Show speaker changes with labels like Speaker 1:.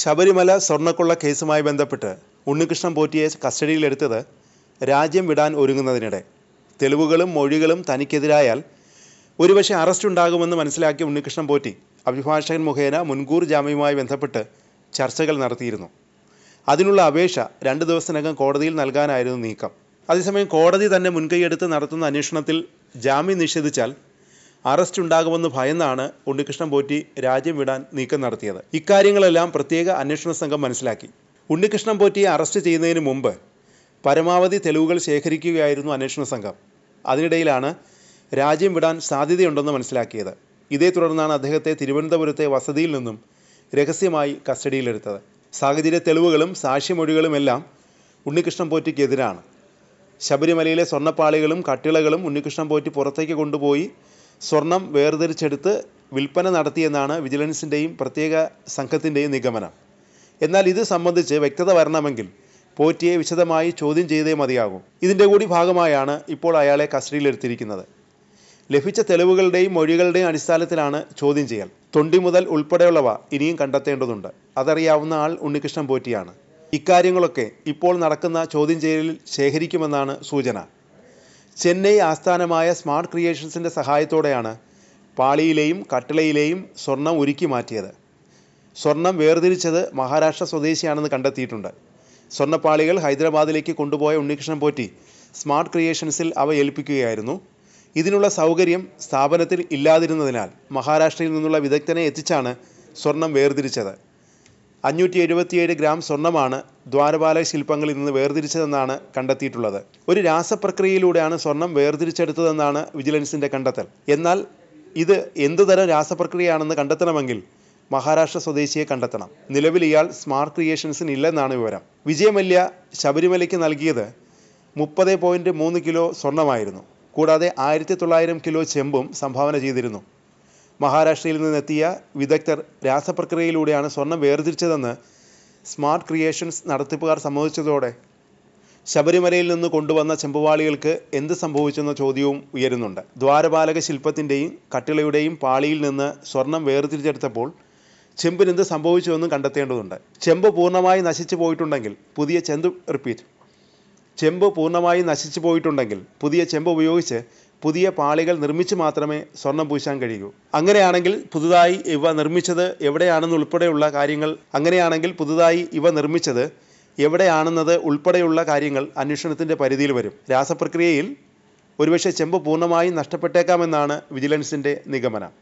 Speaker 1: ശബരിമല സ്വർണക്കൊള്ള കേസുമായി ബന്ധപ്പെട്ട് ഉണ്ണികൃഷ്ണൻ പോറ്റിയെ കസ്റ്റഡിയിലെടുത്തത് രാജ്യം വിടാൻ ഒരുങ്ങുന്നതിനിടെ. തെളിവുകളും മൊഴികളും തനിക്കെതിരായാൽ ഒരുപക്ഷെ അറസ്റ്റ് ഉണ്ടാകുമെന്ന് മനസ്സിലാക്കി ഉണ്ണികൃഷ്ണൻ പോറ്റി അഭിഭാഷകൻ മുഖേന മുൻകൂർ ജാമ്യവുമായി ബന്ധപ്പെട്ട് ചർച്ചകൾ നടത്തിയിരുന്നു. അതിനുള്ള അപേക്ഷ രണ്ട് ദിവസത്തിനകം കോടതിയിൽ നൽകാനായിരുന്നു നീക്കം. അതേസമയം കോടതി തന്നെ മുൻകൈയെടുത്ത് നടത്തുന്ന അന്വേഷണത്തിൽ ജാമ്യം നിഷേധിച്ചാൽ അറസ്റ്റ് ഉണ്ടാകുമെന്ന് ഭയന്നാണ് ഉണ്ണികൃഷ്ണൻ പോറ്റി രാജ്യം വിടാൻ നീക്കം നടത്തിയത്. ഇക്കാര്യങ്ങളെല്ലാം പ്രത്യേക അന്വേഷണ സംഘം മനസ്സിലാക്കി. ഉണ്ണികൃഷ്ണൻ പോറ്റിയെ അറസ്റ്റ് ചെയ്യുന്നതിന് മുമ്പ് പരമാവധി തെളിവുകൾ ശേഖരിക്കുകയായിരുന്നു അന്വേഷണ സംഘം. അതിനിടയിലാണ് രാജ്യം വിടാൻ സാധ്യതയുണ്ടെന്ന് മനസ്സിലാക്കിയത്. ഇതേ തുടർന്നാണ് അദ്ദേഹത്തെ തിരുവനന്തപുരത്തെ വസതിയിൽ നിന്നും രഹസ്യമായി കസ്റ്റഡിയിലെടുത്തത്. സാഹചര്യ തെളിവുകളും സാക്ഷിമൊഴികളുമെല്ലാം ഉണ്ണികൃഷ്ണൻ പോറ്റിക്കെതിരാണ്. ശബരിമലയിലെ സ്വർണപ്പാളികളും കട്ടിളകളും ഉണ്ണികൃഷ്ണൻ പോറ്റി പുറത്തേക്ക് കൊണ്ടുപോയി സ്വർണം വേർതിരിച്ചെടുത്ത് വിൽപ്പന നടത്തിയെന്നാണ് വിജിലൻസിന്റെയും പ്രത്യേക സംഘത്തിന്റെയും നിഗമനം. എന്നാൽ ഇത് സംബന്ധിച്ച് വ്യക്തത വരണമെങ്കിൽ പോറ്റിയെ വിശദമായി ചോദ്യം ചെയ്തേ മതിയാകും. ഇതിന്റെ കൂടി ഭാഗമായാണ് ഇപ്പോൾ അയാളെ കസ്റ്റഡിയിലെടുത്തിരിക്കുന്നത്. ലഭിച്ച തെളിവുകളുടെയും മൊഴികളുടെയും അടിസ്ഥാനത്തിലാണ് ചോദ്യം ചെയ്യൽ. തൊണ്ടി മുതൽ ഉൾപ്പെടെയുള്ളവ ഇനിയും കണ്ടെത്തേണ്ടതുണ്ട്. അതറിയാവുന്ന ആൾ ഉണ്ണികൃഷ്ണൻ പോറ്റിയാണ്. ഇക്കാര്യങ്ങളൊക്കെ ഇപ്പോൾ നടക്കുന്ന ചോദ്യം ചെയ്യലിൽ ശേഖരിക്കുമെന്നാണ് സൂചന. ചെന്നൈ ആസ്ഥാനമായ സ്മാർട്ട് ക്രിയേഷൻസിന്റെ സഹായത്തോടെയാണ് പാളിയിലെയും കട്ടിളയിലെയും സ്വർണം ഒരുക്കി മാറ്റിയത്. സ്വർണം വേർതിരിച്ചത് മഹാരാഷ്ട്ര സ്വദേശിയാണെന്ന് കണ്ടെത്തിയിട്ടുണ്ട്. സ്വർണപ്പാളികൾ ഹൈദരാബാദിലേക്ക് കൊണ്ടുപോയ ഉണ്ണികൃഷ്ണൻ പോറ്റി സ്മാർട്ട് ക്രിയേഷൻസിൽ അവ ഏൽപ്പിക്കുകയായിരുന്നു. ഇതിനുള്ള സൗകര്യം സ്ഥാപനത്തിൽ ഇല്ലാതിരുന്നതിനാൽ മഹാരാഷ്ട്രയിൽ നിന്നുള്ള വിദഗ്ധനെ എത്തിച്ചാണ് സ്വർണം വേർതിരിച്ചത്. അഞ്ഞൂറ്റി എഴുപത്തിയേഴ് ഗ്രാം സ്വർണമാണ് ദ്വാരപാലയ ശില്പങ്ങളിൽ നിന്ന് വേർതിരിച്ചതെന്നാണ് കണ്ടെത്തിയിട്ടുള്ളത്. ഒരു രാസപ്രക്രിയയിലൂടെയാണ് സ്വർണം വേർതിരിച്ചെടുത്തതെന്നാണ് വിജിലൻസിന്റെ കണ്ടെത്തൽ. എന്നാൽ ഇത് എന്തുതരം രാസപ്രക്രിയയാണെന്ന് കണ്ടെത്തണമെങ്കിൽ മഹാരാഷ്ട്ര സ്വദേശിയെ കണ്ടെത്തണം. നിലവിൽ ഇയാൾ സ്മാർട്ട് ക്രിയേഷൻസിന് ഇല്ലെന്നാണ് വിവരം. വിജയമല്യ ശബരിമലയ്ക്ക് നൽകിയത് മുപ്പത് പോയിന്റ് മൂന്ന് കിലോ സ്വർണമായിരുന്നു കൂടാതെ ആയിരത്തി തൊള്ളായിരം കിലോ ചെമ്പും സംഭാവന ചെയ്തിരുന്നു. മഹാരാഷ്ട്രയിൽ നിന്നെത്തിയ വിദഗ്ധർ രാസപ്രക്രിയയിലൂടെയാണ് സ്വർണം വേർതിരിച്ചതെന്ന് സ്മാർട്ട് ക്രിയേഷൻസ് നടത്തിപ്പുകാർ സമ്മതിച്ചതോടെ ശബരിമലയിൽ നിന്ന് കൊണ്ടുവന്ന ചെമ്പുവാളികൾക്ക് എന്ത് സംഭവിച്ചെന്ന ചോദ്യവും ഉയരുന്നുണ്ട്. ദ്വാരപാലക ശില്പത്തിന്റെയും കട്ടിളയുടെയും പാളിയിൽ നിന്ന് സ്വർണം വേർതിരിച്ചെടുത്തപ്പോൾ ചെമ്പിന് എന്ത് സംഭവിച്ചുവെന്നും കണ്ടെത്തേണ്ടതുണ്ട്. ചെമ്പ് പൂർണമായി നശിച്ചു പോയിട്ടുണ്ടെങ്കിൽ പുതിയ ചെമ്പ് റിപ്പീറ്റ് ചെമ്പ് പൂർണമായി നശിച്ചു പോയിട്ടുണ്ടെങ്കിൽ പുതിയ ചെമ്പ് ഉപയോഗിച്ച് പുതിയ പാളികൾ നിർമ്മിച്ച് മാത്രമേ സ്വർണം പൂശാൻ കഴിയൂ. അങ്ങനെയാണെങ്കിൽ പുതുതായി ഇവ നിർമ്മിച്ചത് എവിടെയാണെന്ന് ഉൾപ്പെടെയുള്ള കാര്യങ്ങൾ അങ്ങനെയാണെങ്കിൽ പുതുതായി ഇവ നിർമ്മിച്ചത് എവിടെയാണെന്നത് ഉൾപ്പെടെയുള്ള കാര്യങ്ങൾ അന്വേഷണത്തിന്റെ പരിധിയിൽ വരും. രാസപ്രക്രിയയിൽ ഒരുപക്ഷെ ചെമ്പ് പൂർണമായും നഷ്ടപ്പെട്ടേക്കാമെന്നാണ് വിജിലൻസിന്റെ നിഗമനം.